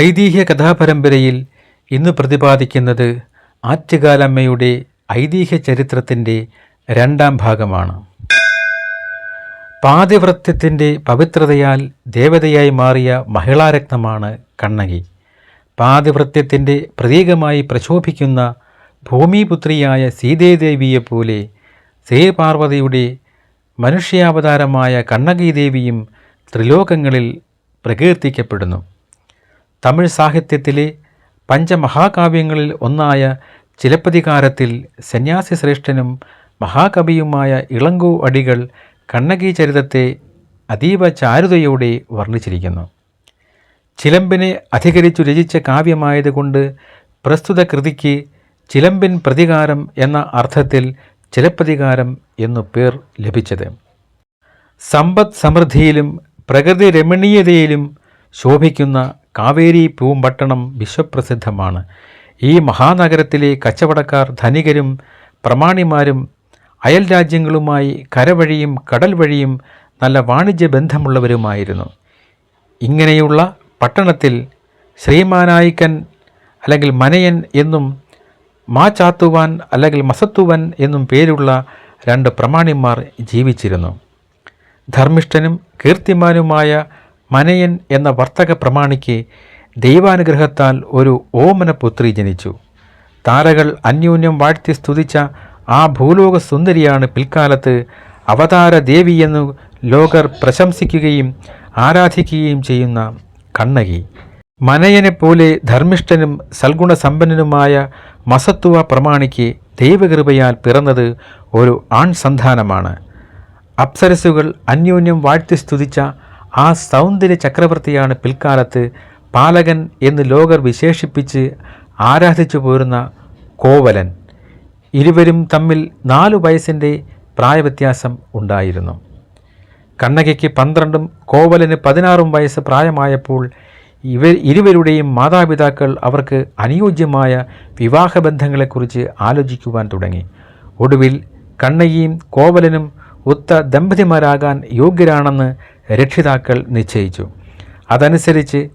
ഐതിഹ്യ കഥാപരമ്പരയിൽ ഇന്ന് പ്രതിപാദിക്കുന്നത് ആറ്റുകാലമ്മയുടെ ഐതിഹ്യ ചരിത്രത്തിന്റെ രണ്ടാം ഭാഗമാണ്. പാതിവൃത്യത്തിന്റെ പവിത്രതയാൽ ദേവതയായി മാറിയ മഹിളാരത്നമാണ് കണ്ണകി. പാതിവൃത്യത്തിന്റെ പ്രതീകമായി പ്രശോഭിക്കുന്ന ഭൂമിപുത്രിയായ സീതേദേവിയെപ്പോലെ ശ്രീപാർവതിയുടെ മനുഷ്യാവതാരമായ കണ്ണകീദേവിയും ത്രിലോകങ്ങളിൽ പ്രകീർത്തിക്കപ്പെടുന്നു. തമിഴ് സാഹിത്യത്തിലെ പഞ്ചമഹാകാവ്യങ്ങളിൽ ഒന്നായ ചിലപ്പതികാരത്തിൽ സന്യാസി ശ്രേഷ്ഠനും മഹാകവിയുമായ ഇളങ്കോ അടികൾ കണ്ണകി ചരിതത്തെ അതീവ ചാരുതയോടെ വർണിച്ചിരിക്കുന്നു. ചിലമ്പിനെ അധികരിച്ചു രചിച്ച കാവ്യമായതുകൊണ്ട് പ്രസ്തുത കൃതിക്ക് ചിലമ്പിൻ പ്രതികാരം എന്ന അർത്ഥത്തിൽ ചിലപ്പതികാരം എന്നു പേർ ലഭിച്ചത്. സമ്പദ് സമൃദ്ധിയിലും പ്രകൃതി രമണീയതയിലും ശോഭിക്കുന്ന കാവേരി പൂമ്പട്ടണം വിശ്വപ്രസിദ്ധമാണ്. ഈ മഹാനഗരത്തിലെ കച്ചവടക്കാർ ധനികരും പ്രമാണിമാരും അയൽ രാജ്യങ്ങളുമായി കരവഴിയും കടൽ വഴിയും നല്ല വാണിജ്യ ബന്ധമുള്ളവരുമായിരുന്നു. ഇങ്ങനെയുള്ള പട്ടണത്തിൽ ശ്രീമാനായിക്കൻ അല്ലെങ്കിൽ മനയൻ എന്നും മാചാത്തുവാൻ അല്ലെങ്കിൽ മസത്തുവൻ എന്നും പേരുള്ള രണ്ട് പ്രമാണിമാർ ജീവിച്ചിരുന്നു. ധർമ്മിഷ്ഠനും കീർത്തിമാനുമായ മനയൻ എന്ന വർത്തക പ്രമാണിക്ക് ദൈവാനുഗ്രഹത്താൽ ഒരു ഓമനപുത്രി ജനിച്ചു. താരകൾ അന്യോന്യം വാഴ്ത്തി സ്തുതിച്ച ആ ഭൂലോക സുന്ദരിയാണ് പിൽക്കാലത്ത് അവതാര ദേവിയെന്നു ലോകർ പ്രശംസിക്കുകയും ആരാധിക്കുകയും ചെയ്യുന്ന കണ്ണകി. മനയനെപ്പോലെ ധർമ്മിഷ്ഠനും സൽഗുണസമ്പന്നനുമായ മസത്വ പ്രമാണിക്ക് ദൈവകൃപയാൽ പിറന്നത് ഒരു ആൺ സന്താനമാണ് അപ്സരസുകൾ അന്യോന്യം വാഴ്ത്തി സ്തുതിച്ച ആ സൗന്ദര്യ ചക്രവർത്തിയാണ് പിൽക്കാലത്ത് പാലകൻ എന്ന് ലോകർ വിശേഷിപ്പിച്ച് ആരാധിച്ചു പോരുന്ന കോവലൻ. ഇരുവരും തമ്മിൽ നാലു വയസ്സിന്റെ പ്രായവ്യത്യാസം ഉണ്ടായിരുന്നു. കണ്ണകയ്ക്ക് പന്ത്രണ്ടും കോവലന് പതിനാറും വയസ്സ് പ്രായമായപ്പോൾ ഇവർ ഇരുവരുടെയും മാതാപിതാക്കൾ അവർക്ക് അനുയോജ്യമായ വിവാഹബന്ധങ്ങളെക്കുറിച്ച് ആലോചിക്കുവാൻ തുടങ്ങി. ഒടുവിൽ കണ്ണകിയും കോവലനും ഒത്ത ദമ്പതിമാരാകാൻ യോഗ്യരാണെന്ന് രക്ഷിതാക്കൾ നിശ്ചയിച്ചു. അതനുസരിച്ച്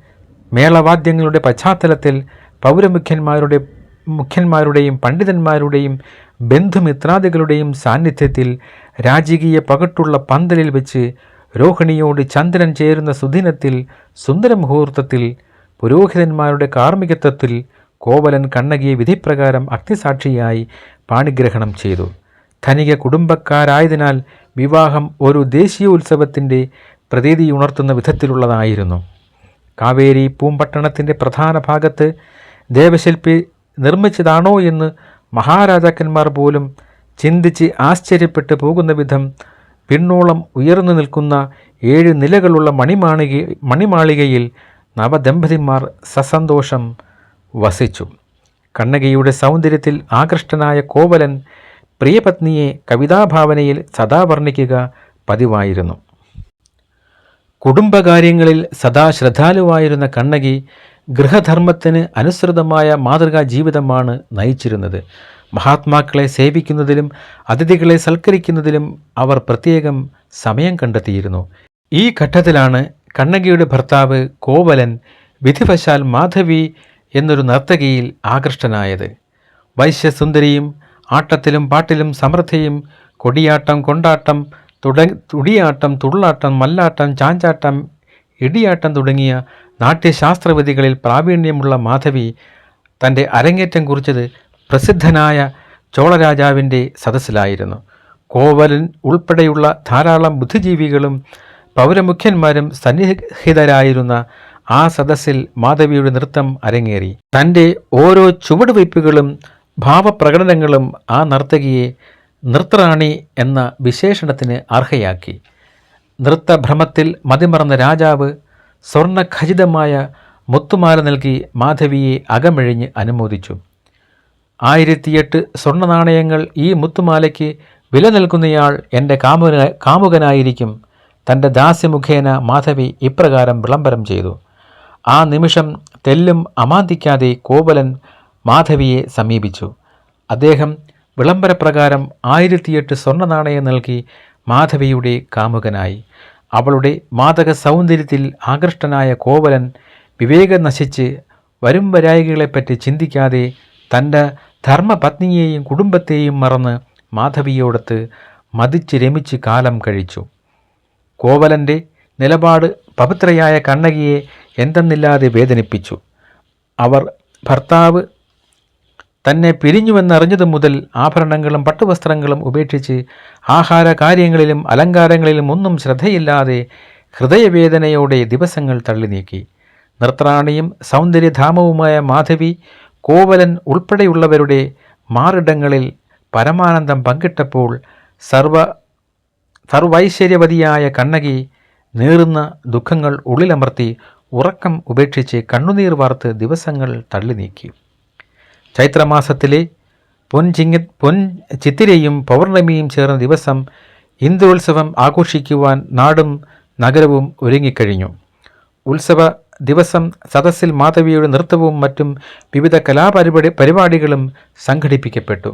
മേളവാദ്യങ്ങളുടെ പശ്ചാത്തലത്തിൽ പൗരമുഖ്യന്മാരുടെ മുഖ്യന്മാരുടെയും പണ്ഡിതന്മാരുടെയും ബന്ധുമിത്രാദികളുടെയും സാന്നിധ്യത്തിൽ രാജകീയ പകട്ടുള്ള പന്തലിൽ വെച്ച് രോഹിണിയോട് ചന്ദ്രൻ ചേരുന്ന സുദിനത്തിൽ സുന്ദരമുഹൂർത്തത്തിൽ പുരോഹിതന്മാരുടെ കാർമ്മികത്വത്തിൽ കോവലൻ കണ്ണകിയെ വിധിപ്രകാരം അഗ്നിസാക്ഷിയായി പാണിഗ്രഹണം ചെയ്തു. ധനിക കുടുംബക്കാരായതിനാൽ വിവാഹം ഒരു ദേശീയോത്സവത്തിന്റെ പ്രതീതി ഉണർത്തുന്ന വിധത്തിലുള്ളതായിരുന്നു. കാവേരി പൂമ്പട്ടണത്തിന്റെ പ്രധാന ഭാഗത്ത് ദേവശില്പി നിർമ്മിച്ചതാണോ എന്ന് മഹാരാജാക്കന്മാർ പോലും ചിന്തിച്ച് ആശ്ചര്യപ്പെട്ടു പോകുന്ന വിധം പിന്നോളം ഉയർന്നു നിൽക്കുന്ന ഏഴ് നിലകളുള്ള മണിമാളിക മണിമാളികയിൽ നവദമ്പതിമാർ സസന്തോഷം വസിച്ചു. കണ്ണകിയുടെ സൗന്ദര്യത്തിൽ ആകൃഷ്ടനായ കോവലൻ പ്രിയപത്നിയെ കവിതാഭാവനയിൽ സദാ വർണിക്കുക പതിവായിരുന്നു. കുടുംബകാര്യങ്ങളിൽ സദാ ശ്രദ്ധാലുവായിരുന്ന കണ്ണകി ഗൃഹധർമ്മത്തിന് അനുസൃതമായ മാതൃകാ ജീവിതമാണ് നയിച്ചിരുന്നത്. മഹാത്മാക്കളെ സേവിക്കുന്നതിലും അതിഥികളെ സൽക്കരിക്കുന്നതിലും അവർ പ്രത്യേകം സമയം കണ്ടെത്തിയിരുന്നു. ഈ ഘട്ടത്തിലാണ് കണ്ണകിയുടെ ഭർത്താവ് കോവലൻ വിധിവശാൽ മാധവി എന്നൊരു നർത്തകിയിൽ ആകൃഷ്ടനായത്. വൈശ്യസുന്ദരിയും ആട്ടത്തിലും പാട്ടിലും സമൃദ്ധിയും കൊടിയാട്ടം കൊണ്ടാട്ടം തുട തുടിയാട്ടം തുള്ളാട്ടം മല്ലാട്ടം ചാഞ്ചാട്ടം ഇടിയാട്ടം തുടങ്ങിയ നാട്യശാസ്ത്രവിധികളിൽ പ്രാവീണ്യമുള്ള മാധവി തന്റെ അരങ്ങേറ്റം കുറിച്ചത് പ്രസിദ്ധനായ ചോളരാജാവിന്റെ സദസ്സിലായിരുന്നു. കോവലൻ ഉൾപ്പെടെയുള്ള ധാരാളം ബുദ്ധിജീവികളും പൗരമുഖ്യന്മാരും സന്നിഹിതരായിരുന്ന ആ സദസ്സിൽ മാധവിയുടെ നൃത്തം അരങ്ങേറി. തന്റെ ഓരോ ചുവടുവയ്പ്പുകളും ഭാവപ്രകടനങ്ങളും ആ നർത്തകിയെ നൃത്തറാണി എന്ന വിശേഷണത്തിന് അർഹയാക്കി. നൃത്തഭ്രമത്തിൽ മതിമറന്ന രാജാവ് സ്വർണഖചിതമായ മുത്തുമാല നൽകി മാധവിയെ അകമിഴിഞ്ഞ് അനുമോദിച്ചു. ആയിരത്തിയെട്ട് സ്വർണ നാണയങ്ങൾ ഈ മുത്തുമാലയ്ക്ക് വില നൽകുന്നയാൾ എന്റെ കാമുക കാമുകനായിരിക്കും. തന്റെ ദാസ്യമുഖേന മാധവി ഇപ്രകാരം വിളംബരം ചെയ്തു. ആ നിമിഷം തെല്ലും അമാന്തിക്കാതെ കോവലൻ മാധവിയെ സമീപിച്ചു. അദ്ദേഹം വിളംബരപ്രകാരം ആയിരത്തിയെട്ട് സ്വർണ നാണയം നൽകി മാധവിയുടെ കാമുകനായി. അവളുടെ മാതക സൗന്ദര്യത്തിൽ ആകൃഷ്ടനായ കോവലൻ വിവേകം നശിച്ച് വരും വരായികളെപ്പറ്റി ചിന്തിക്കാതെ തന്റെ ധർമ്മപത്നിയെയും കുടുംബത്തെയും മറന്ന് മാധവിയോടത്ത് മതിച്ച് രമിച്ച് കാലം കഴിച്ചു. കോവലന്റെ നിലപാട് പവിത്രയായ കണ്ണകിയെ എന്തെന്നില്ലാതെ വേദനിപ്പിച്ചു. അവർ ഭർത്താവ് തന്നെ പിരിഞ്ഞുവെന്നറിഞ്ഞതു മുതൽ ആഭരണങ്ങളും പട്ടുവസ്ത്രങ്ങളും ഉപേക്ഷിച്ച് ആഹാര കാര്യങ്ങളിലും അലങ്കാരങ്ങളിലും ഒന്നും ശ്രദ്ധയില്ലാതെ ഹൃദയവേദനയോടെ ദിവസങ്ങൾ തള്ളി നീക്കി നൃത്രാണിയും സൗന്ദര്യധാമവുമായ മാധവി കോവലൻ ഉൾപ്പെടെയുള്ളവരുടെ മാറിടങ്ങളിൽ പരമാനന്ദം പങ്കിട്ടപ്പോൾ സർവ സർവൈശ്വര്യവതിയായ കണ്ണകി നീറുന്ന ദുഃഖങ്ങൾ ഉള്ളിലമർത്തി ഉറക്കം ഉപേക്ഷിച്ച് കണ്ണുനീർ വാർത്ത് ദിവസങ്ങൾ തള്ളി നീക്കി ചൈത്രമാസത്തിലെ പൊൻചിങ്ങ പൊൻ ചിത്തിരയും പൗർണമിയും ചേർന്ന ദിവസം ഹിന്ദുത്സവം ആഘോഷിക്കുവാൻ നാടും നഗരവും ഒരുങ്ങിക്കഴിഞ്ഞു. ഉത്സവ ദിവസം സദസ്സിൽ മാധവിയുടെ നൃത്തവും മറ്റും വിവിധ കലാപരിപാടി പരിപാടികളും സംഘടിപ്പിക്കപ്പെട്ടു.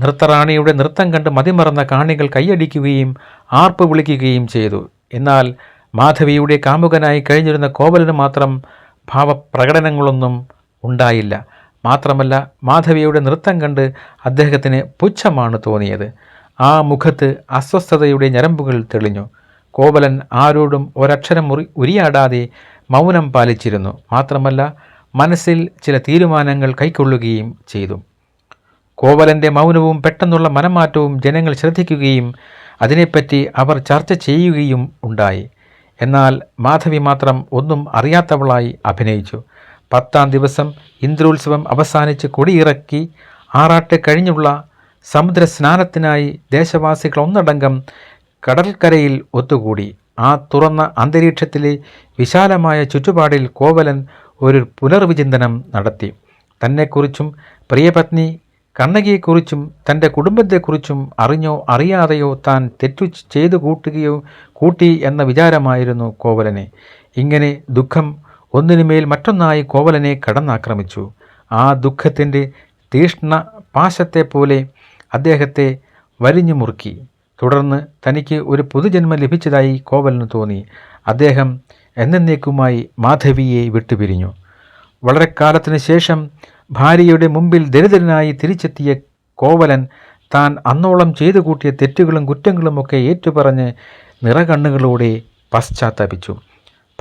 നൃത്തറാണിയുടെ നൃത്തം കണ്ട് മതിമറന്ന കാണികൾ കൈയടിക്കുകയും ആർപ്പ് വിളിക്കുകയും ചെയ്തു. എന്നാൽ മാധവിയുടെ കാമുകനായി കഴിഞ്ഞിരുന്ന കോവലന് മാത്രം ഭാവപ്രകടനങ്ങളൊന്നും ഉണ്ടായില്ല. മാത്രമല്ല മാധവിയുടെ നൃത്തം കണ്ട് അദ്ദേഹത്തിന് പുച്ഛമാണ് തോന്നിയത്. ആ മുഖത്ത് അസ്വസ്ഥതയുടെ ഞരമ്പുകൾ തെളിഞ്ഞു. കോവലൻ ആരോടും ഒരക്ഷരം മുറി ഉരിയാടാതെ മൗനം പാലിച്ചിരുന്നു. മാത്രമല്ല മനസ്സിൽ ചില തീരുമാനങ്ങൾ കൈക്കൊള്ളുകയും ചെയ്തു. കോവലന്റെ മൗനവും പെട്ടെന്നുള്ള മനമാറ്റവും ജനങ്ങൾ ശ്രദ്ധിക്കുകയും അതിനെപ്പറ്റി അവർ ചർച്ച ചെയ്യുകയും ഉണ്ടായി. എന്നാൽ മാധവി മാത്രം ഒന്നും അറിയാത്തവളായി അഭിനയിച്ചു. പത്താം ദിവസം ഇന്ദ്രോത്സവം അവസാനിച്ച് കൊടിയിറക്കി ആറാട്ട് കഴിഞ്ഞുള്ള സമുദ്ര സ്നാനത്തിനായി ദേശവാസികൾ ഒന്നടങ്കം കടൽക്കരയിൽ ഒത്തുകൂടി. ആ തുറന്ന അന്തരീക്ഷത്തിലെ വിശാലമായ ചുറ്റുപാടിൽ കോവലൻ ഒരു പുനർവിചിന്തനം നടത്തി. തന്നെക്കുറിച്ചും പ്രിയപത്നി കണ്ണകിയെക്കുറിച്ചും തന്റെ കുടുംബത്തെക്കുറിച്ചും അറിഞ്ഞോ അറിയാതെയോ താൻ തെറ്റു ചെയ്തു കൂട്ടുകയോ കൂട്ടി എന്ന വിചാരമായിരുന്നു കോവലനെ. ഇങ്ങനെ ദുഃഖം ഒന്നിനുമേൽ മറ്റൊന്നായി കോവലനെ കടന്നാക്രമിച്ചു. ആ ദുഃഖത്തിന്റെ തീഷ്ണ പാശത്തെപ്പോലെ അദ്ദേഹത്തെ വലിഞ്ഞു മുറുക്കി. തുടർന്ന് തനിക്ക് ഒരു പുതുജന്മം ലഭിച്ചതായി കോവലിന് തോന്നി. അദ്ദേഹം എന്നേക്കുമായി മാധവിയെ വിട്ടുപിരിഞ്ഞു. വളരെ കാലത്തിന് ശേഷം ഭാര്യയുടെ മുമ്പിൽ ദരിദ്രനായി തിരിച്ചെത്തിയ കോവലൻ താൻ അന്നോളം ചെയ്തു കൂട്ടിയ തെറ്റുകളും കുറ്റങ്ങളുമൊക്കെ ഏറ്റുപറഞ്ഞ് നിറകണ്ണുകളോടെ പശ്ചാത്തപിച്ചു.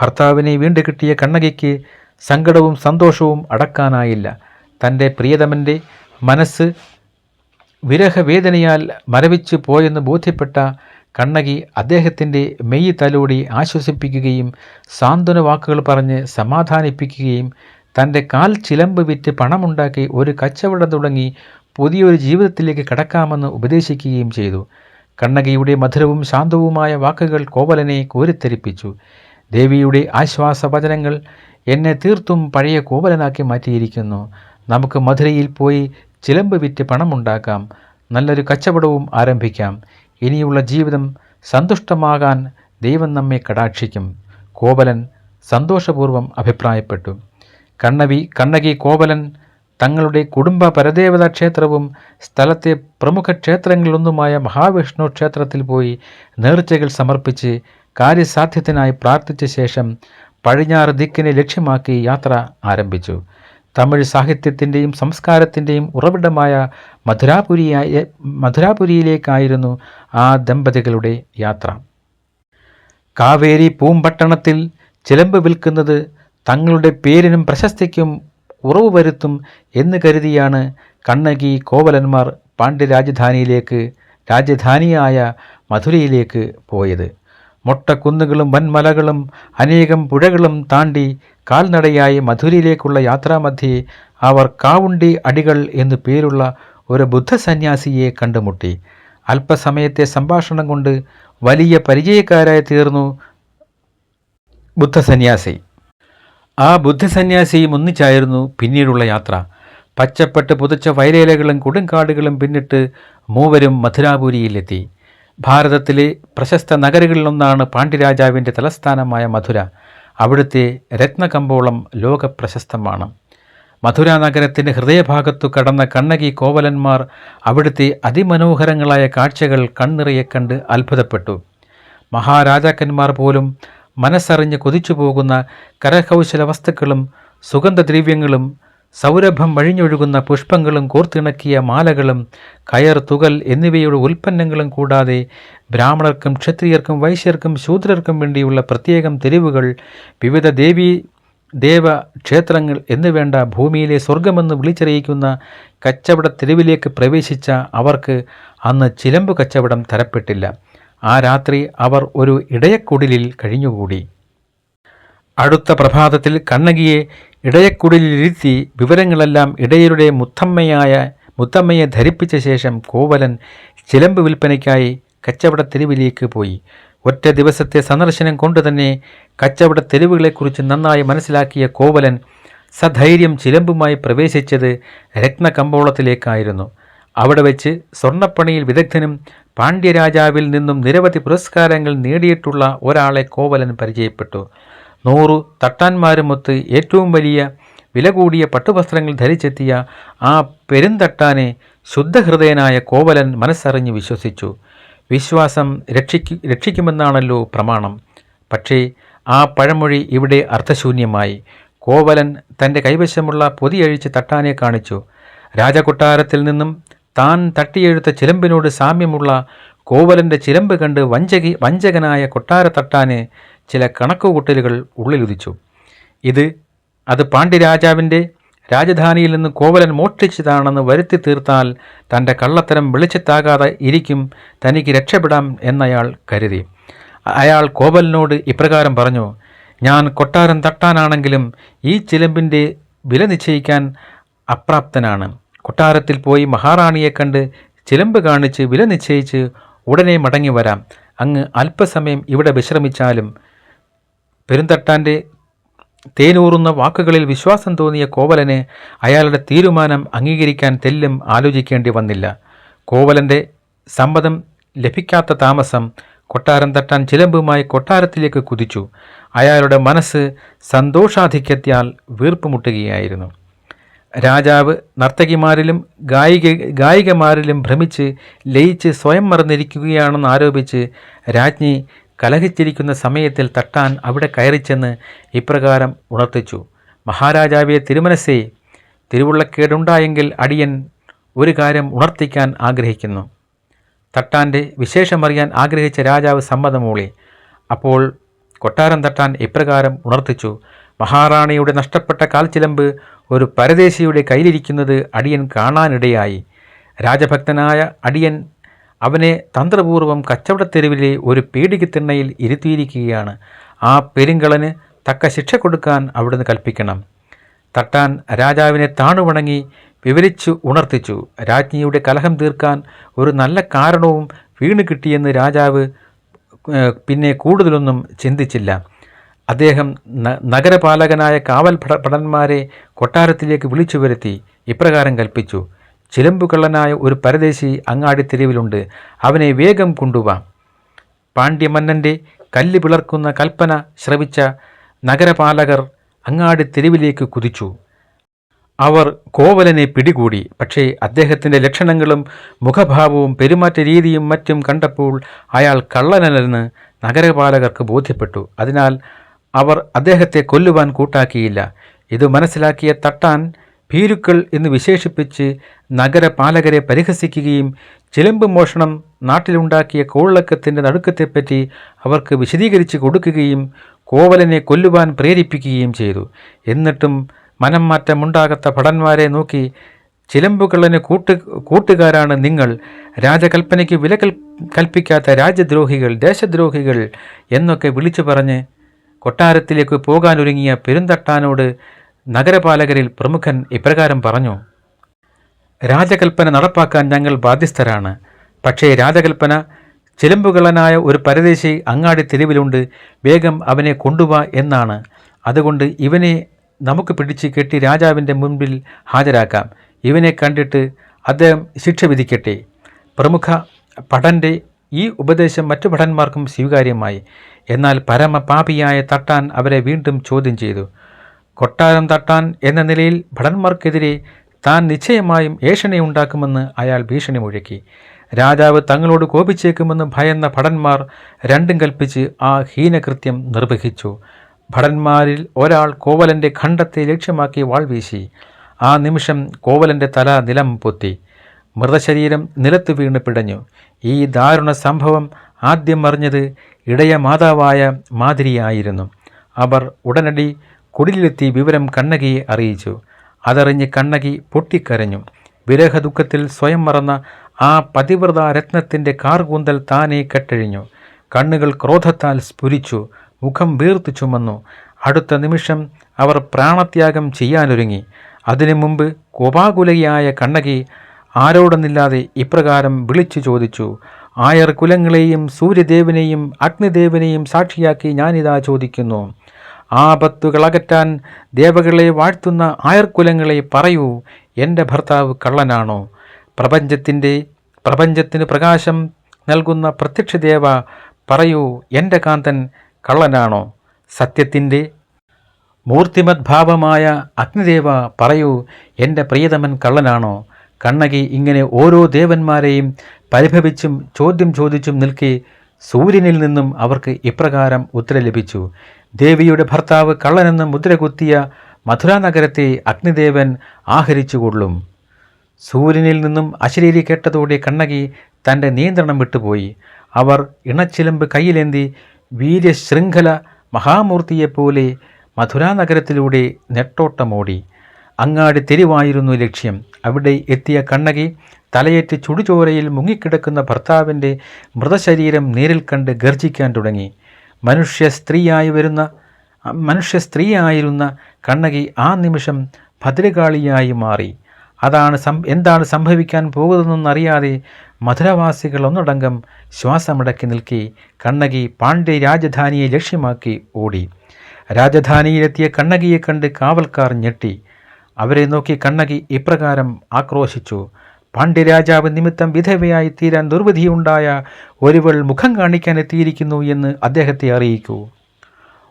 ഭർത്താവിനെ വീണ്ടു കിട്ടിയ കണ്ണകിക്ക് സങ്കടവും സന്തോഷവും അടക്കാനായില്ല. തന്റെ പ്രിയതമന്റെ മനസ്സ് വിരഹവേദനയാൽ മരവിച്ചു പോയെന്ന് ബോധ്യപ്പെട്ട കണ്ണകി അദ്ദേഹത്തിന്റെ മെയ് തലോടി ആശ്വസിപ്പിക്കുകയും സാന്ത്വന വാക്കുകൾ പറഞ്ഞ് സമാധാനിപ്പിക്കുകയും തന്റെ കാൽ ചിലമ്പ് വിറ്റ് പണമുണ്ടാക്കി ഒരു കച്ചവടം തുടങ്ങി പുതിയൊരു ജീവിതത്തിലേക്ക് കടക്കാമെന്ന് ഉപദേശിക്കുകയും ചെയ്തു. കണ്ണകിയുടെ മധുരവും ശാന്തവുമായ വാക്കുകൾ കോവലനെ കോരിത്തെരിപ്പിച്ചു ദേവിയുടെ ആശ്വാസവചനങ്ങൾ എന്നെ തീർത്തും പഴയ കോവലനാക്കി മാറ്റിയിരിക്കുന്നു. നമുക്ക് മധുരയിൽ പോയി ചിലമ്പ് വിറ്റ് പണമുണ്ടാക്കാം. നല്ലൊരു കച്ചവടവും ആരംഭിക്കാം. ഇനിയുള്ള ജീവിതം സന്തുഷ്ടമാകാൻ ദൈവം നമ്മെ കടാക്ഷിക്കും. കോവലൻ സന്തോഷപൂർവം അഭിപ്രായപ്പെട്ടു. കണ്ണവി കണ്ണകി കോവലൻ തങ്ങളുടെ കുടുംബ പരദേവതാ ക്ഷേത്രവും സ്ഥലത്തെ പ്രമുഖ ക്ഷേത്രങ്ങളിലൊന്നുമായ മഹാവിഷ്ണു ക്ഷേത്രത്തിൽ പോയി നേർച്ചകൾ സമർപ്പിച്ച് കാര്യസാധ്യത്തിനായി പ്രാർത്ഥിച്ച ശേഷം പടിഞ്ഞാറ് ദിക്കിനെ ലക്ഷ്യമാക്കി യാത്ര ആരംഭിച്ചു. തമിഴ് സാഹിത്യത്തിന്റെയും സംസ്കാരത്തിന്റെയും ഉറവിടമായ മധുരാപുരിയായ മധുരാപുരിയിലേക്കായിരുന്നു ആ ദമ്പതികളുടെ യാത്ര. കാവേരി പൂമ്പട്ടണത്തിൽ ചിലമ്പ് വിൽക്കുന്നത് തങ്ങളുടെ പേരിനും പ്രശസ്തിക്കും ഉറവ് വരുത്തും എന്ന് കരുതിയാണ് കണ്ണകി കോവലന്മാർ പാണ്ഡ്യരാജധാനിയിലേക്ക് രാജധാനിയായ മധുരയിലേക്ക് പോയത്. മൊട്ടക്കുന്നുകളും വൻമലകളും അനേകം പുഴകളും താണ്ടി കാൽനടയായി മധുരയിലേക്കുള്ള യാത്രാമധ്യേ അവർ കാവുണ്ടി അടികൾ എന്നു പേരുള്ള ഒരു ബുദ്ധസന്യാസിയെ കണ്ടുമുട്ടി. അല്പസമയത്തെ സംഭാഷണം കൊണ്ട് വലിയ പരിചയക്കാരായി തീർന്നു ബുദ്ധസന്യാസി. ആ ബുദ്ധസന്യാസിയും ഒന്നിച്ചായിരുന്നു പിന്നീടുള്ള യാത്ര. പച്ചപ്പെട്ട് പുതച്ച വയലേലകളും കൊടുങ്കാടുകളും പിന്നിട്ട് മൂവരും മധുരാപുരിയിലെത്തി. ഭാരതത്തിലെ പ്രശസ്ത നഗരങ്ങളിലൊന്നാണ് പാണ്ഡ്യരാജാവിന്റെ തലസ്ഥാനമായ മധുര. അവിടുത്തെ രത്നകമ്പോളം ലോകപ്രശസ്തമാണ്. മധുര നഗരത്തിന്റെ ഹൃദയഭാഗത്തു കടന്ന കണ്ണകി കോവലന്മാർ അവിടുത്തെ അതിമനോഹരങ്ങളായ കാഴ്ചകൾ കണ്ണിറയെ കണ്ട് അത്ഭുതപ്പെട്ടു. മഹാരാജാക്കന്മാർ പോലും മനസ്സറിഞ്ഞ് കൊതിച്ചു പോകുന്ന കരകൗശല വസ്തുക്കളും സുഗന്ധദ്രവ്യങ്ങളും സൗരഭം വഴിഞ്ഞൊഴുകുന്ന പുഷ്പങ്ങളും കോർത്തിണക്കിയ മാലകളും കയർ തുകൽ എന്നിവയുടെ ഉൽപ്പന്നങ്ങളും കൂടാതെ ബ്രാഹ്മണർക്കും ക്ഷത്രിയർക്കും വൈശ്യർക്കും ശൂദ്രർക്കും വേണ്ടിയുള്ള പ്രത്യേകം തെരുവുകൾ വിവിധ ദേവി ദേവ ക്ഷേത്രങ്ങൾ എന്നുവേണ്ട ഭൂമിയിലെ സ്വർഗമെന്ന് വിളിച്ചറിയിക്കുന്ന കച്ചവട തെരുവിലേക്ക് പ്രവേശിച്ച അവർക്ക് അന്ന് ചിലമ്പ് കച്ചവടം തരപ്പെട്ടില്ല. ആ രാത്രി അവർ ഒരു ഇടയക്കുടിലിൽ കഴിഞ്ഞുകൂടി. അടുത്ത പ്രഭാതത്തിൽ കണ്ണകിയെ ഇടയക്കുടിലിരുത്തി വിവരങ്ങളെല്ലാം ഇടയരുടെ മുത്തമ്മയായ മുത്തമ്മയെ ധരിപ്പിച്ച ശേഷം കോവലൻ ചിലമ്പ് വിൽപ്പനയ്ക്കായി കച്ചവട തെരുവിലേക്ക് പോയി. ഒറ്റ ദിവസത്തെ സന്ദർശനം കൊണ്ട് തന്നെ കച്ചവട തെരുവുകളെക്കുറിച്ച് നന്നായി മനസ്സിലാക്കിയ കോവലൻ സധൈര്യം ചിലമ്പുമായി പ്രവേശിച്ചത് രത്നകമ്പോളത്തിലേക്കായിരുന്നു. അവിടെ വെച്ച് സ്വർണപ്പണിയിൽ വിദഗ്ധനും പാണ്ഡ്യരാജാവിൽ നിന്നും നിരവധി പുരസ്കാരങ്ങൾ നേടിയിട്ടുള്ള ഒരാളെ കോവലൻ പരിചയപ്പെട്ടു. നൂറു തട്ടാന്മാരുമൊത്ത് ഏറ്റവും വലിയ വില കൂടിയ പട്ടുവസ്ത്രങ്ങൾ ധരിച്ചെത്തിയ ആ പെരുന്തട്ടാനെ ശുദ്ധഹൃദയനായ കോവലൻ മനസ്സറിഞ്ഞ് വിശ്വസിച്ചു. വിശ്വാസം രക്ഷിക്കു രക്ഷിക്കുമെന്നാണല്ലോ പ്രമാണം. പക്ഷേ ആ പഴമൊഴി ഇവിടെ അർത്ഥശൂന്യമായി. കോവലൻ തന്റെ കൈവശമുള്ള പൊതിയഴിച്ച് തട്ടാനെ കാണിച്ചു. രാജകൊട്ടാരത്തിൽ നിന്നും താൻ തട്ടിയെഴുത്ത ചിലമ്പിനോട് സാമ്യമുള്ള കോവലന്റെ ചിലമ്പ് കണ്ട് വഞ്ചകി വഞ്ചകനായ കൊട്ടാര തട്ടാന് ചില കണക്കുകൂട്ടലുകൾ ഉള്ളിലുദിച്ചു. ഇത് അത് പാണ്ഡ്യരാജാവിന്റെ രാജധാനിയിൽ നിന്ന് കോവലൻ മോഷ്ടിച്ചതാണെന്ന് വരുത്തി തീർത്താൽ തന്റെ കള്ളത്തരം വെളിച്ചത്താകാതെ ഇരിക്കും തനിക്ക് രക്ഷപ്പെടാം എന്നയാൾ കരുതി. അയാൾ കോവലിനോട് ഇപ്രകാരം പറഞ്ഞു ഞാൻ കൊട്ടാരം തട്ടാനാണെങ്കിലും ഈ ചിലമ്പിന്റെ വില നിശ്ചയിക്കാൻ അപ്രാപ്തനാണ്. കൊട്ടാരത്തിൽ പോയി മഹാറാണിയെ കണ്ട് ചിലമ്പ് കാണിച്ച് വില നിശ്ചയിച്ച് ഉടനെ മടങ്ങി വരാം. അങ്ങ് അല്പസമയം ഇവിടെ വിശ്രമിച്ചാലും പെരുന്തട്ടാന്റെ തേനൂറുന്ന വാക്കുകളിൽ വിശ്വാസം തോന്നിയ കോവലന് അയാളുടെ തീരുമാനം അംഗീകരിക്കാൻ തെല്ലും ആലോചിക്കേണ്ടി വന്നില്ല. കോവലന്റെ സമ്മതം ലഭിക്കാത്ത താമസം കൊട്ടാരം തട്ടാൻ ചിലമ്പുമായി കൊട്ടാരത്തിലേക്ക് കുതിച്ചു. അയാളുടെ മനസ്സ് സന്തോഷാധിക്യത്താൽ വീർപ്പുമുട്ടുകയായിരുന്നു. രാജാവ് നർത്തകിമാരിലും ഗായിക ഗായികമാരിലും ഭ്രമിച്ച് ലയിച്ച് സ്വയം മറന്നിരിക്കുകയാണെന്ന് ആരോപിച്ച് രാജ്ഞി കലഹിച്ചിരിക്കുന്ന സമയത്തിൽ തട്ടാൻ അവിടെ കയറിച്ചെന്ന് ഇപ്രകാരം ഉണർത്തിച്ചു. മഹാരാജാവിയെ തിരുമനസ്സേ തിരുവുള്ളക്കേടുണ്ടായെങ്കിൽ അടിയൻ ഒരു കാര്യം ഉണർത്തിക്കാൻ ആഗ്രഹിക്കുന്നു. തട്ടാന്റെ വിശേഷമറിയാൻ ആഗ്രഹിച്ച രാജാവ് സമ്മതമൂളി. അപ്പോൾ കൊട്ടാരം തട്ടാൻ ഇപ്രകാരം ഉണർത്തിച്ചു. മഹാറാണിയുടെ നഷ്ടപ്പെട്ട കാൽച്ചിലമ്പ് ഒരു പരദേശിയുടെ കയ്യിലിരിക്കുന്നത് അടിയൻ കാണാനിടയായി. രാജഭക്തനായ അടിയൻ അവനെ തന്ത്രപൂർവം കച്ചവടത്തെരുവിലെ ഒരു പീഡികത്തിണ്ണയിൽ ഇരുത്തിയിരിക്കുകയാണ്. ആ പെരുങ്കളന് തക്ക ശിക്ഷ കൊടുക്കാൻ അവിടുന്ന് കൽപ്പിക്കണം. തട്ടാൻ രാജാവിനെ താണുവണങ്ങി വിവരിച്ചു ഉണർത്തിച്ചു. രാജ്ഞിയുടെ കലഹം തീർക്കാൻ ഒരു നല്ല കാരണവും വീണ് കിട്ടിയെന്ന് രാജാവ് പിന്നെ കൂടുതലൊന്നും ചിന്തിച്ചില്ല. അദ്ദേഹം നഗരപാലകനായ കാവൽ ഭട- ഭടന്മാരെ കൊട്ടാരത്തിലേക്ക് വിളിച്ചു വരുത്തി. ഇപ്രകാരം കൽപ്പിച്ചു. ചിലമ്പുകള്ളനായ ഒരു പരദേശി അങ്ങാടി തെരുവിലുണ്ട്. അവനെ വേഗം കൊണ്ടുവാ. പാണ്ഡ്യമന്നന്റെ കല്ല് പിളർക്കുന്ന കൽപ്പന ശ്രവിച്ച നഗരപാലകർ അങ്ങാടി തെരുവിലേക്ക് കുതിച്ചു. അവർ കോവലനെ പിടികൂടി. പക്ഷേ അദ്ദേഹത്തിന്റെ ലക്ഷണങ്ങളും മുഖഭാവവും പെരുമാറ്റ രീതിയും മറ്റും കണ്ടപ്പോൾ അയാൾ കള്ളനല്ലെന്ന് നഗരപാലകർക്ക് ബോധ്യപ്പെട്ടു. അതിനാൽ അവർ അദ്ദേഹത്തെ കൊല്ലുവാൻ കൂട്ടാക്കിയില്ല. ഇത് മനസ്സിലാക്കിയ തട്ടാൻ ഭീരുക്കൾ എന്ന് വിശേഷിപ്പിച്ച് നഗരപാലകരെ പരിഹസിക്കുകയും ചിലമ്പ് മോഷണം നാട്ടിലുണ്ടാക്കിയ കോളിളക്കത്തിന്റെ നടുക്കത്തെപ്പറ്റി അവർക്ക് വിശദീകരിച്ച് കൊടുക്കുകയും കോവലനെ കൊല്ലുവാൻ പ്രേരിപ്പിക്കുകയും ചെയ്തു. എന്നിട്ടും മനം മാറ്റമുണ്ടാകാത്ത ഭടന്മാരെ നോക്കി ചിലമ്പുകള്ളന് കൂട്ട് കൂട്ടുകാരാണ് നിങ്ങൾ. രാജകൽപ്പനയ്ക്ക് വില കൽ കൽപ്പിക്കാത്ത രാജ്യദ്രോഹികൾ ദേശദ്രോഹികൾ എന്നൊക്കെ വിളിച്ചു പറഞ്ഞ് കൊട്ടാരത്തിലേക്ക് പോകാനൊരുങ്ങിയ പെരുന്തട്ടാനോട് നഗരപാലകരിൽ പ്രമുഖൻ ഇപ്രകാരം പറഞ്ഞു രാജകൽപ്പന നടപ്പാക്കാൻ ഞങ്ങൾ ബാധ്യസ്ഥരാണ്. പക്ഷേ രാജകൽപ്പന ചിലമ്പുകളനായ ഒരു പരദേശി അങ്ങാടി തെരുവിലുണ്ട്. വേഗം അവനെ കൊണ്ടുവാ എന്നാണ്. അതുകൊണ്ട് ഇവനെ നമുക്ക് പിടിച്ച് കെട്ടി രാജാവിന്റെ മുൻപിൽ ഹാജരാക്കാം. ഇവനെ കണ്ടിട്ട് അദ്ദേഹം ശിക്ഷ വിധിക്കട്ടെ. പ്രമുഖ പഠന്റെ ഈ ഉപദേശം മറ്റു ഭടന്മാർക്കും സ്വീകാര്യമായി. എന്നാൽ പരമപാപിയായ തട്ടാൻ അവരെ വീണ്ടും ചോദ്യം ചെയ്തു. കൊട്ടാരം തട്ടാൻ എന്ന നിലയിൽ ഭടന്മാർക്കെതിരെ താൻ നിശ്ചയമായും ഏഷണയുണ്ടാക്കുമെന്ന് അയാൾ ഭീഷണി മുഴക്കി രാജാവ് തങ്ങളോട് കോപിച്ചേക്കുമെന്ന് ഭയന്ന ഭടന്മാർ രണ്ടും കൽപ്പിച്ച് ആ ഹീനകൃത്യം നിർവഹിച്ചു. ഭടന്മാരിൽ ഒരാൾ കോവലന്റെ ഖണ്ഡത്തെ ലക്ഷ്യമാക്കി വാൾ വീശി. ആ നിമിഷം കോവലന്റെ തല നിലം പൊത്തി. മൃതശരീരം നിലത്ത് വീണ് പിടഞ്ഞു. ഈ ദാരുണ സംഭവം ആദ്യം അറിഞ്ഞത് ഇടയ മാതാവായ മാതിരിയായിരുന്നു. അവർ ഉടനടി കുടിലെത്തി വിവരം കണ്ണകിയെ അറിയിച്ചു. അതറിഞ്ഞ് കണ്ണകി പൊട്ടിക്കരഞ്ഞു. വിരഹദുഃഖത്തിൽ സ്വയം മറന്ന ആ പതിവ്രത രത്നത്തിന്റെ കാർകൂന്തൽ താനെ കെട്ടഴിഞ്ഞു. കണ്ണുകൾ ക്രോധത്താൽ സ്ഫുരിച്ചു. മുഖം വീർത്തു ചുമന്നു. അടുത്ത നിമിഷം അവർ പ്രാണത്യാഗം ചെയ്യാനൊരുങ്ങി. അതിനു മുമ്പ് കോപാകുലയായ കണ്ണകി ആരോടൊന്നില്ലാതെ ഇപ്രകാരം വിളിച്ചു ചോദിച്ചു. ആയർ കുലങ്ങളെയും സൂര്യദേവനെയും അഗ്നിദേവനെയും സാക്ഷിയാക്കി ഞാനിതാ ചോദിക്കുന്നു. ആപത്തുകൾ അകറ്റാൻ ദേവകളെ വാഴ്ത്തുന്ന ആയർക്കുലങ്ങളെ പറയൂ എന്റെ ഭർത്താവ് കള്ളനാണോ? പ്രപഞ്ചത്തിന്റെ പ്രപഞ്ചത്തിന് പ്രകാശം നൽകുന്ന പ്രത്യക്ഷദേവ പറയൂ എന്റെ കാന്തൻ കള്ളനാണോ? സത്യത്തിന്റെ മൂർത്തിമദ്ഭാവമായ അഗ്നിദേവ പറയൂ എന്റെ പ്രിയതമൻ കള്ളനാണോ? കണ്ണകി ഇങ്ങനെ ഓരോ ദേവന്മാരെയും പരിഭവിച്ചും ചോദ്യം ചോദിച്ചും നിൽക്കെ സൂര്യനിൽ നിന്നും അവർക്ക് ഇപ്രകാരം ഉത്തര ലഭിച്ചു. ദേവിയുടെ ഭർത്താവ് കള്ളനെന്ന് മുദ്രകുത്തിയ കുത്തിയ മധുരാ നഗരത്തെ അഗ്നിദേവൻ ആഹരിച്ചുകൊള്ളും. സൂര്യനിൽ നിന്നും അശരീരി കേട്ടതോടെ കണ്ണകി തന്റെ നിയന്ത്രണം വിട്ടുപോയി. അവർ ഇണച്ചിലമ്പ് കയ്യിലേന്തി വീര്യശൃംഖല മഹാമൂർത്തിയെപ്പോലെ മധുരാ നഗരത്തിലൂടെ നെട്ടോട്ടമോടി. അങ്ങാടി തെരുവായിരുന്നു ലക്ഷ്യം. അവിടെ എത്തിയ കണ്ണകി തലയേറ്റ് ചുടുചോരയിൽ മുങ്ങിക്കിടക്കുന്ന ഭർത്താവിന്റെ മൃതശരീരം നേരിൽ കണ്ട് ഗർജിക്കാൻ തുടങ്ങി. മനുഷ്യ സ്ത്രീയായി വരുന്ന മനുഷ്യ സ്ത്രീയായിരുന്ന കണ്ണകി ആ നിമിഷം ഭദ്രകാളിയായി മാറി. അതാണ് സം എന്താണ് സംഭവിക്കാൻ പോകുന്നതെന്നറിയാതെ മധുരവാസികൾ ഒന്നടങ്കം ശ്വാസമടക്കി നിൽക്കി. കണ്ണകി പാണ്ഡ്യ രാജധാനിയെ ലക്ഷ്യമാക്കി ഓടി. രാജധാനിയിലെത്തിയ കണ്ണകിയെ കണ്ട് കാവൽക്കാർ ഞെട്ടി. അവരെ നോക്കി കണ്ണകി ഇപ്രകാരം ആക്രോശിച്ചു. പാണ്ഡ്യരാജാവ് നിമിത്തം വിധവയായി തീരാൻ ദുർവിധിയുണ്ടായ ഒരുവൾ മുഖം കാണിക്കാൻ എത്തിയിരിക്കുന്നു എന്ന് അദ്ദേഹത്തെ അറിയിക്കൂ.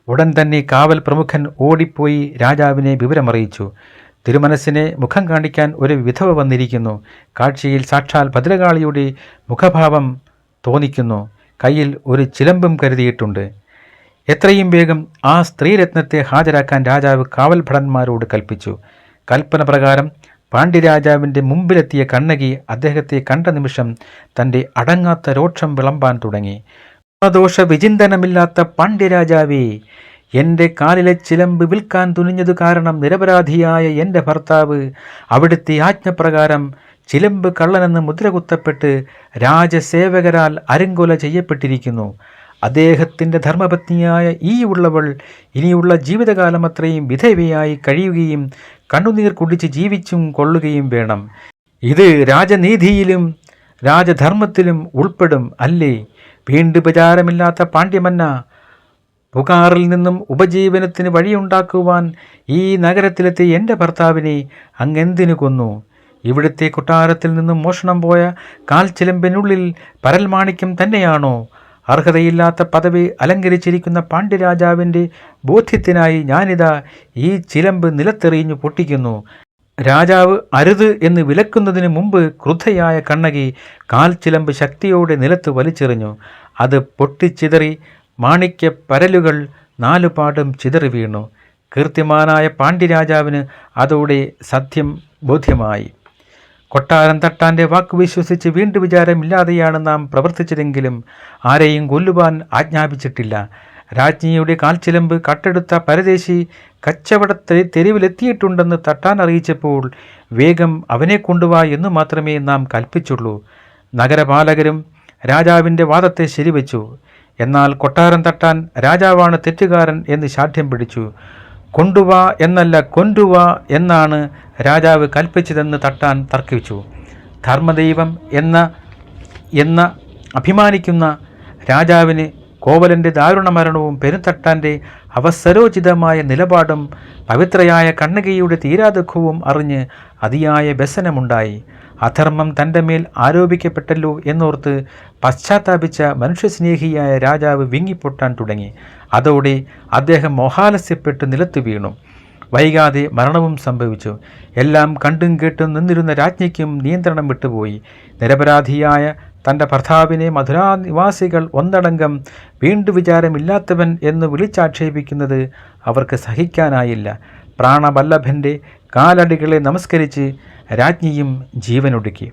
ഉടൻ തന്നെ കാവൽ പ്രമുഖൻ ഓടിപ്പോയി രാജാവിനെ വിവരമറിയിച്ചു. തിരുമനസ്സിനെ മുഖം കാണിക്കാൻ ഒരു വിധവ വന്നിരിക്കുന്നു. കാഴ്ചയിൽ സാക്ഷാൽ ഭദ്രകാളിയുടെ മുഖഭാവം തോന്നിക്കുന്നു. കയ്യിൽ ഒരു ചിലമ്പും കരുതിയിട്ടുണ്ട്. എത്രയും വേഗം ആ സ്ത്രീരത്നത്തെ ഹാജരാക്കാൻ രാജാവ് കാവൽ ഭടന്മാരോട് കൽപ്പിച്ചു. കൽപ്പന പ്രകാരം പാണ്ഡ്യരാജാവിന്റെ മുമ്പിലെത്തിയ കണ്ണകി അദ്ദേഹത്തെ കണ്ട നിമിഷം തന്റെ അടങ്ങാത്ത രോക്ഷം വിളമ്പാൻ തുടങ്ങി. ദോഷ വിചിന്തനമില്ലാത്ത പാണ്ഡ്യരാജാവേ എന്റെ കാലിലെ ചിലമ്പ് വിൽക്കാൻ തുനിഞ്ഞതു കാരണം നിരപരാധിയായ എന്റെ ഭർത്താവ് അവിടുത്തെ ആജ്ഞപ്രകാരം ചിലമ്പ് കള്ളനെന്ന് മുദ്രകുത്തപ്പെട്ട് രാജസേവകരാൽ അരങ്കൊല ചെയ്യപ്പെട്ടിരിക്കുന്നു. അദ്ദേഹത്തിന്റെ ധർമ്മപത്നിയായ ഈ ഉള്ളവൾ ഇനിയുള്ള ജീവിതകാലം അത്രയും വിധവയായി കഴിയുകയും കണ്ണുനീർ കുടിച്ച് ജീവിച്ചും കൊള്ളുകയും വേണം. ഇത് രാജനീതിയിലും രാജധർമ്മത്തിലും ഉൾപ്പെടും അല്ലേ? വീണ്ടുപചാരമില്ലാത്ത പാണ്ഡ്യമന്ന പുകാറിൽ നിന്നും ഉപജീവനത്തിന് വഴിയുണ്ടാക്കുവാൻ ഈ നഗരത്തിലെത്തി എന്റെ ഭർത്താവിനെ അങ്ങെന്തിനു കൊന്നു? ഇവിടുത്തെ കൊട്ടാരത്തിൽ നിന്നും മോഷണം പോയ കാൽച്ചിലമ്പിനുള്ളിൽ പരൽമാണിക്യം തന്നെയാണോ? അർഹതയില്ലാത്ത പദവി അലങ്കരിച്ചിരിക്കുന്ന പാണ്ഡ്യരാജാവിന്റെ ബോധ്യത്തിനായി ഞാനിതാ ഈ ചിലമ്പ് നിലത്തെറിഞ്ഞു പൊട്ടിക്കുന്നു. രാജാവ് അരുത് എന്ന് വിലക്കുന്നതിന് മുമ്പ് ക്രുദ്ധയായ കണ്ണകി കാൽ ചിലമ്പ് ശക്തിയോടെ നിലത്ത് വലിച്ചെറിഞ്ഞു. അത് പൊട്ടിച്ചിതറി മാണിക്യ പരലുകൾ നാലുപാടും ചിതറി വീണു. കീർത്തിമാനായ പാണ്ഡ്യരാജാവിന് അതോടെ സത്യം ബോധ്യമായി. കൊട്ടാരം തട്ടാന്റെ വാക്ക് വിശ്വസിച്ച് വീണ്ടും വിചാരമില്ലാതെയാണ് നാം പ്രവർത്തിച്ചതെങ്കിലും ആരെയും കൊല്ലുവാൻ ആജ്ഞാപിച്ചിട്ടില്ല. രാജ്ഞിയുടെ കാൽച്ചിലമ്പ് കട്ടെടുത്ത പരദേശി കച്ചവടത്തെ തെരുവിലെത്തിയിട്ടുണ്ടെന്ന് തട്ടാൻ അറിയിച്ചപ്പോൾ വേഗം അവനെ കൊണ്ടുവാ എന്ന് മാത്രമേ നാം കൽപ്പിച്ചുള്ളൂ. നഗരപാലകരും രാജാവിന്റെ വാദത്തെ ശരിവെച്ചു. എന്നാൽ കൊട്ടാരം തട്ടാൻ രാജാവാണ് തെറ്റുകാരൻ എന്ന് ശാഠ്യം പിടിച്ചു. കൊണ്ടുവാ എന്നല്ല കൊണ്ടുവാ എന്നാണ് രാജാവ് കൽപ്പിച്ചതെന്ന് തട്ടാൻ തർക്കിച്ചു. ധർമ്മദൈവം എന്ന എന്ന അഭിമാനിക്കുന്ന രാജാവിന് കോവലന്റെ ദാരുണ മരണവും പെരുന്തട്ടാന്റെ അവസരോചിതമായ നിലപാടും പവിത്രയായ കണ്ണകിയുടെ തീരാദുഃഖവും അറിഞ്ഞ് അതിയായ വ്യസനമുണ്ടായി. അധർമ്മം തന്റെ മേൽ ആരോപിക്കപ്പെട്ടല്ലോ എന്നോർത്ത് പശ്ചാത്താപിച്ച മനുഷ്യസ്നേഹിയായ രാജാവ് വിങ്ങിപ്പൊട്ടാൻ തുടങ്ങി. അതോടെ അദ്ദേഹം മോഹാലസ്യപ്പെട്ട് നിലത്ത് വീണു. വൈകാതെ മരണവും സംഭവിച്ചു. എല്ലാം കണ്ടും കേട്ടും നിന്നിരുന്ന രാജ്ഞിക്കും നിയന്ത്രണം വിട്ടുപോയി. നിരപരാധിയായ തന്റെ ഭർത്താവിനെ മധുരാ നിവാസികൾ ഒന്നടങ്കം വീണ്ടു വിചാരമില്ലാത്തവൻ എന്ന് വിളിച്ചാക്ഷേപിക്കുന്നത് അവർക്ക് സഹിക്കാനായില്ല. പ്രാണവല്ലഭന്റെ കാലടികളെ നമസ്കരിച്ച് രാജ്ഞിയും ജീവനൊടുക്കി.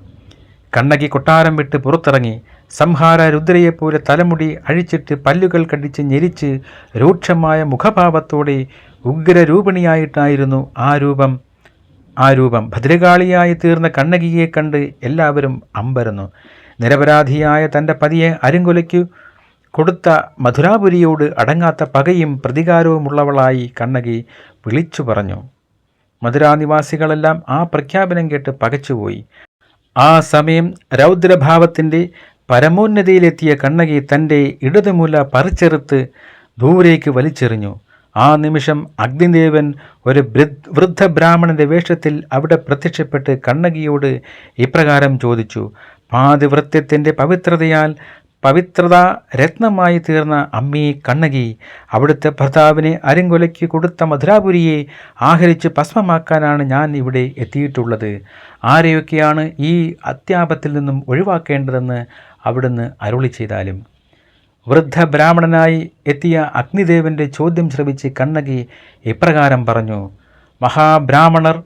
കണ്ണകി കൊട്ടാരം വിട്ട് പുറത്തിറങ്ങി സംഹാര രുദ്രയെപ്പോലെ തലമുടി അഴിച്ചിട്ട് പല്ലുകൾ കടിച്ച് ഞെരിച്ച് രൂക്ഷമായ മുഖഭാവത്തോടെ ഉഗ്രരൂപിണിയായിട്ടായിരുന്നു ആ രൂപം. ആ രൂപം ഭദ്രകാളിയായി തീർന്ന കണ്ണകിയെ കണ്ട് എല്ലാവരും അമ്പരന്നു. നിരപരാധിയായ തന്റെ പതിയെ അരുങ്കൊലയ്ക്കു കൊടുത്ത മധുരാപുരിയോട് അടങ്ങാത്ത പകയും പ്രതികാരവുമുള്ളവളായി കണ്ണകി വിളിച്ചു പറഞ്ഞു. മധുരാനിവാസികളെല്ലാം ആ പ്രഖ്യാപനം കേട്ട് പകച്ചുപോയി. ആ സമയം രൗദ്രഭാവത്തിന്റെ പരമോന്നതിയിലെത്തിയ കണ്ണകി തന്റെ ഇടതുമുല പറിച്ചെറുത്ത് ദൂരേക്ക് വലിച്ചെറിഞ്ഞു. ആ നിമിഷം അഗ്നിദേവൻ ഒരു വൃദ്ധ ബ്രാഹ്മണന്റെ വേഷത്തിൽ അവിടെ പ്രത്യക്ഷപ്പെട്ട് കണ്ണകിയോട് ഇപ്രകാരം ചോദിച്ചു പാതിവൃത്യത്തിന്റെ പവിത്രതയാൽ പവിത്രത രത്നമായി തീർന്ന അമ്മീ കണ്ണകി അവിടുത്തെ ഭർത്താവിനെ അരിങ്കൊലയ്ക്ക് കൊടുത്ത മധുരാപുരിയെ ആഹരിച്ച് ഭസ്മമാക്കാനാണ് ഞാൻ ഇവിടെ എത്തിയിട്ടുള്ളത്. ആരെയൊക്കെയാണ് ഈ അത്യാപത്തിൽ നിന്നും ഒഴിവാക്കേണ്ടതെന്ന് അവിടുന്ന് അരുളി ചെയ്താലും. വൃദ്ധ ബ്രാഹ്മണനായി എത്തിയ അഗ്നിദേവന്റെ ചോദ്യം ശ്രവിച്ച് കണ്ണകി ഇപ്രകാരം പറഞ്ഞു മഹാബ്രാഹ്മണർ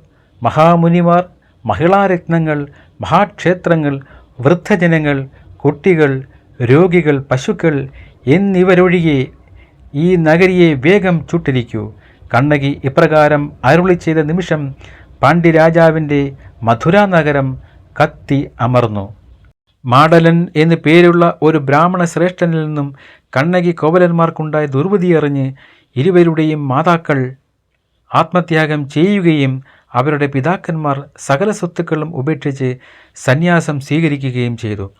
മഹാമുനിമാർ മഹിളാരത്നങ്ങൾ മഹാക്ഷേത്രങ്ങൾ വൃദ്ധജനങ്ങൾ കുട്ടികൾ രോഗികൾ പശുക്കൾ എന്നിവരൊഴികെ ഈ നഗരിയെ വേഗം ചുട്ടിരിക്കൂ. കണ്ണകി ഇപ്രകാരം അരുളി ചെയ്ത നിമിഷം പാണ്ഡ്യരാജാവിന്റെ മധുര നഗരം കത്തി അമർന്നു. മാടലൻ എന്നു പേരുള്ള ഒരു ബ്രാഹ്മണ ശ്രേഷ്ഠനിൽ നിന്നും കണ്ണകി കോവലന്മാർക്കുണ്ടായ ദുർവിധി അറിഞ്ഞ് ഇരുവരുടെയും മാതാക്കൾ ആത്മത്യാഗം ചെയ്യുകയും അവരുടെ പിതാക്കന്മാർ സകല സ്വത്തുക്കളും ഉപേക്ഷിച്ച് സന്യാസം സ്വീകരിക്കുകയും ചെയ്തു.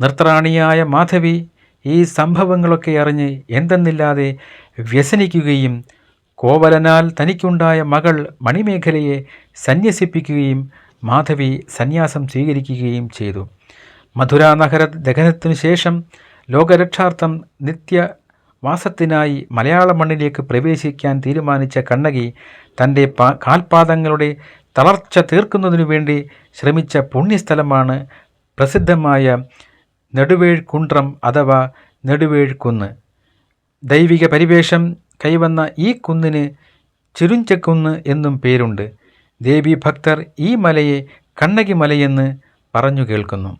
നൃത്തറാണിയായ മാധവി ഈ സംഭവങ്ങളൊക്കെ അറിഞ്ഞ് എന്തെന്നില്ലാതെ വ്യസനിക്കുകയും കോവലനാൽ തനിക്കുണ്ടായ മകൾ മണിമേഖലയെ സന്യസിപ്പിക്കുകയും മാധവി സന്യാസം സ്വീകരിക്കുകയും ചെയ്തു. മധുര നഗര ദഹനത്തിനു ശേഷം ലോകരക്ഷാർത്ഥം നിത്യ വാസത്തിനായി മലയാള മണ്ണിലേക്ക് പ്രവേശിക്കാൻ തീരുമാനിച്ച കണ്ണകി തന്റെ പാ കാൽപാദങ്ങളുടെ തളർച്ച തീർക്കുന്നതിനു വേണ്ടി ശ്രമിച്ച പുണ്യസ്ഥലമാണ് പ്രസിദ്ധമായ നെടുവേഴ്കുണ്ട്രം അഥവാ നെടുവേഴ്കുന്ന്. ദൈവിക പരിവേഷം കൈവന്ന ഈ കുന്നിന് ചിരുഞ്ചക്കുന്ന് എന്നും പേരുണ്ട്. ദേവി ഭക്തർ ഈ മലയെ കണ്ണകി മലയെന്ന് പറഞ്ഞു കേൾക്കുന്നു.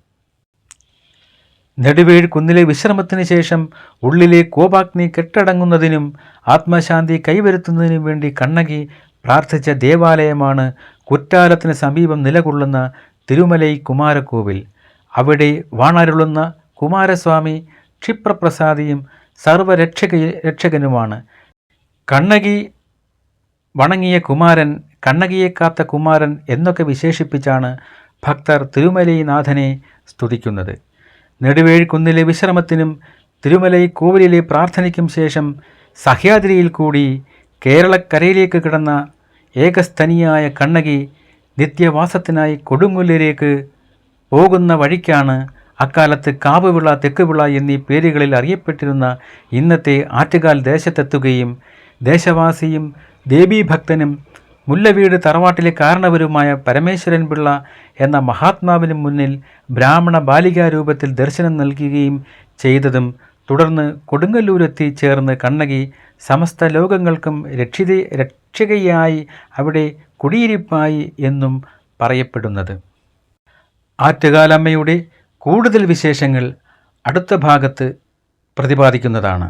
നെടുവേഴ് കുന്നിലെ വിശ്രമത്തിന് ശേഷം ഉള്ളിലെ കോപാഗ്നി കെട്ടടങ്ങുന്നതിനും ആത്മശാന്തി കൈവരുത്തുന്നതിനും വേണ്ടി കണ്ണകി പ്രാർത്ഥിച്ച ദേവാലയമാണ് കുറ്റാലത്തിന് സമീപം നിലകൊള്ളുന്ന തിരുമലൈ കുമാരക്കോവിൽ. അവിടെ വാണരുളുന്ന കുമാരസ്വാമി ക്ഷിപ്രപ്രസാദിയും സർവരക്ഷക രക്ഷകനുമാണ്. കണ്ണകി വണങ്ങിയ കുമാരൻ കണ്ണകിയെ കാത്ത കുമാരൻ എന്നൊക്കെ വിശേഷിപ്പിച്ചാണ് ഭക്തർ തിരുമലൈനാഥനെ സ്തുതിക്കുന്നത്. നെടുവേഴിക്കുന്നിലെ വിശ്രമത്തിനും തിരുമലൈ കോവിലിലെ പ്രാർത്ഥനയ്ക്കും ശേഷം സഹ്യാദ്രിയിൽ കൂടി കേരളക്കരയിലേക്ക് കിടന്ന ഏകസ്ഥനിയായ കണ്ണകി നിത്യവാസത്തിനായി കൊടുങ്ങുല്ലിലേക്ക് പോകുന്ന വഴിക്കാണ് അക്കാലത്ത് കാവുവിള തെക്കുവിള എന്നീ പേരുകളിൽ അറിയപ്പെട്ടിരുന്ന ഇന്നത്തെ ആറ്റുകാൽ ദേശത്തെത്തുകയും ദേശവാസിയും ദേവീഭക്തനും മുല്ലവീട് തറവാട്ടിലെ കാരണവരുമായ പരമേശ്വരൻ പിള്ള എന്ന മഹാത്മാവിന് മുന്നിൽ ബ്രാഹ്മണ ബാലികാരൂപത്തിൽ ദർശനം നൽകുകയും ചെയ്തതും തുടർന്ന് കൊടുങ്ങല്ലൂരെത്തി ചേർന്ന് കണ്ണകി സമസ്ത ലോകങ്ങൾക്കും രക്ഷിത രക്ഷകയായി അവിടെ കുടിയിരിപ്പായി എന്നും പറയപ്പെടുന്നത്. ആറ്റുകാലമ്മയുടെ കൂടുതൽ വിശേഷങ്ങൾ അടുത്ത ഭാഗത്ത് പ്രതിപാദിക്കുന്നതാണ്.